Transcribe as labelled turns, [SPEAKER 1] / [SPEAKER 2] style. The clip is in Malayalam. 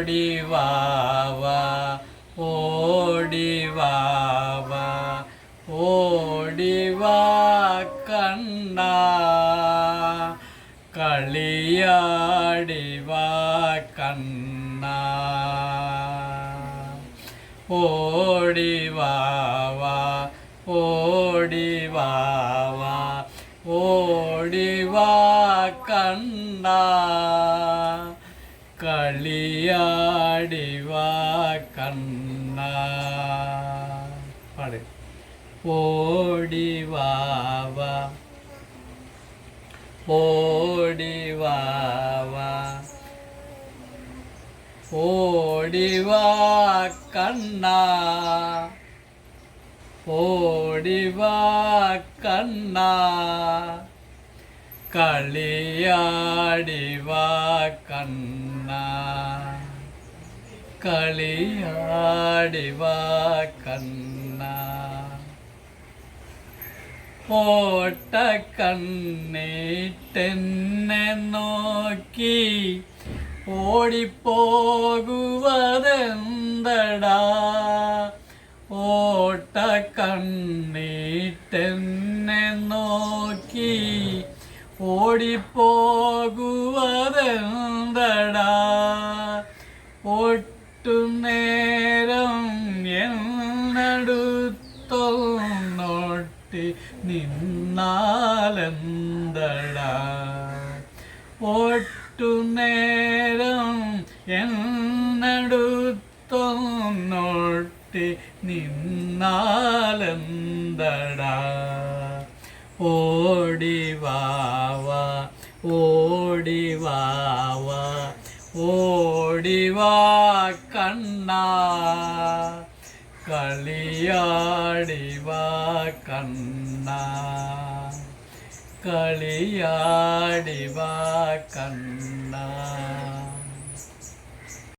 [SPEAKER 1] ഓടിവാവാ ഓടിവാവാ ഓടിവാ കണ്ണ കളിയാടിവാ കണ്ണ ഓടിവാവാ ഓടിവാവാ ഓടിവാ കണ്ണ കളിയാടിവാ കണ്ണ. പാട്. ഓടിവാവ ഓടിവാവ ഓടിവാ കണ്ണ. ഓടിവാ കണ്ണ. കളിയാടിവാ കണ്ണ. കളിയാടിവാ കണ്ണ. ഓട്ടക്കണ്ണീട്ടെന്നെ നോക്കി ഓടിപ്പോകുവതെന്തടാ? ഓട്ടക്കണ്ണീട്ടെന്നെ നോക്കി ഓടിപ്പോകുവതെന്തടാ? ഒട്ടുനേരം എന്നടുത്തൊന്നൊട്ടി നിന്നാലെന്തടാ? ഒട്ടുനേരം എന്നടുത്തൊന്നൊട്ടി നിന്നാലെന്തടാ? ഓടിവാവാ ഓടിവാവാ ഓടിവാ കണ്ണ കളിയാടിവാ കണ്ണ കളിയാടിവാ കണ്ണ